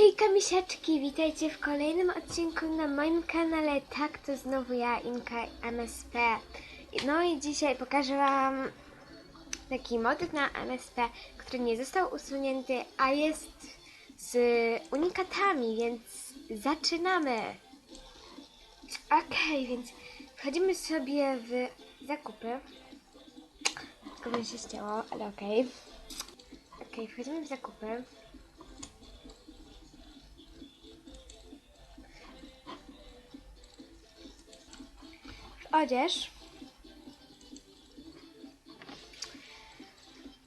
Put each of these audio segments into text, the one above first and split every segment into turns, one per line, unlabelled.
Hejka misiaczki, witajcie w kolejnym odcinku na moim kanale. Tak, to znowu ja, Inka MSP. No i dzisiaj pokażę Wam taki motyw na MSP, który nie został usunięty, a jest z unikatami, więc zaczynamy. Okej, więc wchodzimy sobie w zakupy. Tylko mi się ścięło, ale okej. Okej, wchodzimy w zakupy. Odzież.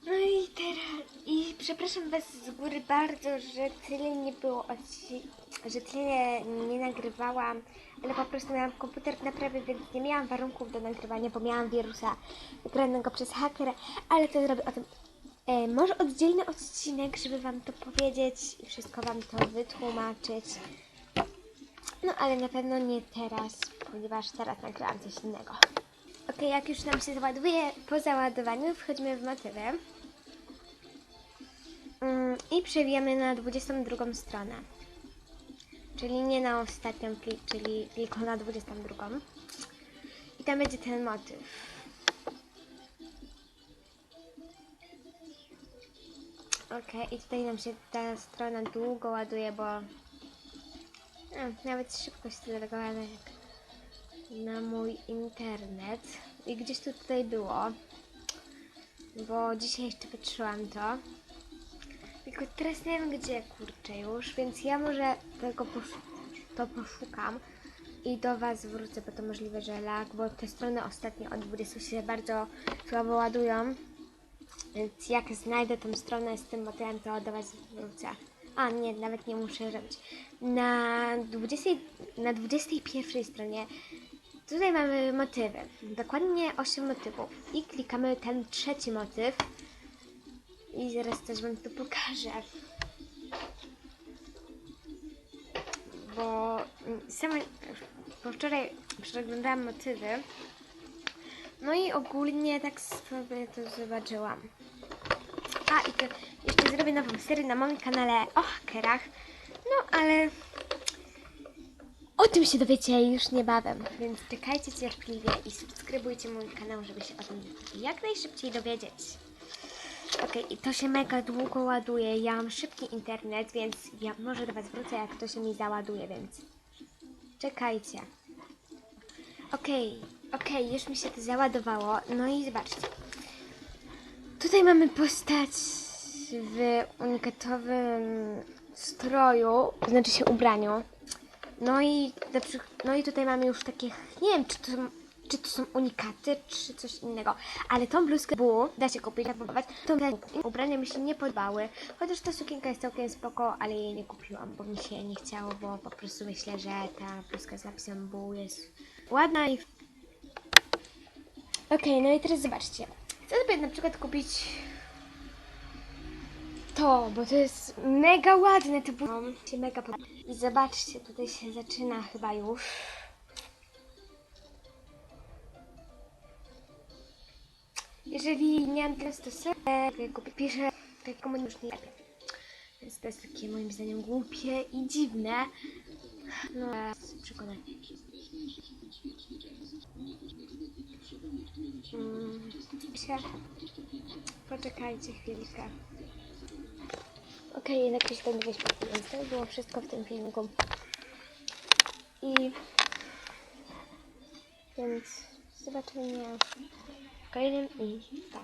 No i teraz, i przepraszam Was z góry bardzo, że tyle nie było że tyle nie nagrywałam, ale po prostu miałam komputer w naprawie, więc nie miałam warunków do nagrywania, bo miałam wirusa wygranego przez hakera, ale to zrobię o tym e, może oddzielny odcinek, żeby Wam to powiedzieć i wszystko Wam to wytłumaczyć. No ale na pewno nie teraz, ponieważ teraz nagrałam coś innego. Ok, jak już nam się załaduje, po załadowaniu wchodzimy w motywy. Mm, I przewijamy na 22 stronę. Czyli nie na ostatnią, czyli tylko na 22. I tam będzie ten motyw. Ok, i tutaj nam się ta strona długo ładuje, bo no, nawet szybko się zareagowała jak na mój internet. I gdzieś to tutaj było. Bo dzisiaj jeszcze patrzyłam to. Tylko teraz nie wiem gdzie, kurczę już, więc ja może tego posz- to poszukam i do Was wrócę, bo to możliwe, że lag, bo te strony ostatnio od 20 się bardzo słabo ładują. Więc jak znajdę tą stronę z tym motywem, to do Was wrócę. A nie, nawet nie muszę robić. Na, 20, na 21 stronie tutaj mamy motywy. Dokładnie 8 motywów. I klikamy ten trzeci motyw. I zaraz też Wam to pokażę. Bo mm, sama, bo wczoraj przeglądałam motywy. No i ogólnie tak sobie to zobaczyłam. A i to jeszcze zrobię nową serię na moim kanale o hakerach. No ale o tym się dowiecie już niebawem, więc czekajcie cierpliwie i subskrybujcie mój kanał, żeby się o tym jak najszybciej dowiedzieć. Okej, i to się mega długo ładuje. Ja mam szybki internet, więc ja może do Was wrócę, jak to się mi załaduje, więc czekajcie. Okej, okej, już mi się to załadowało. No i zobaczcie. Tutaj mamy postać w unikatowym stroju, znaczy się ubraniu. No i, na przykład, no i tutaj mamy już takie, nie wiem czy to, są- czy to są unikaty, czy coś innego, ale tą bluzkę bu da się kupić, tak próbować. Tą ubrania mi się nie podobały, chociaż ta sukienka jest całkiem spoko, ale jej nie kupiłam, bo mi się nie chciało, bo po prostu myślę, że ta bluzka z napisem bu jest ładna i... Okej, no i teraz zobaczcie. Chcę sobie na przykład kupić to, bo to jest mega ładne, to było się mega. I zobaczcie, tutaj się zaczyna chyba już. Jeżeli nie mam teraz to sobie piszę tak komu już nie lepiej. Więc to jest takie moim zdaniem głupie i dziwne. No, przekonanie. Mm, się. Poczekajcie chwilkę. Okej, jednak się ten wyśpię, więc to było wszystko w tym filmiku. I... Więc zobaczenia w kolejnym i pa.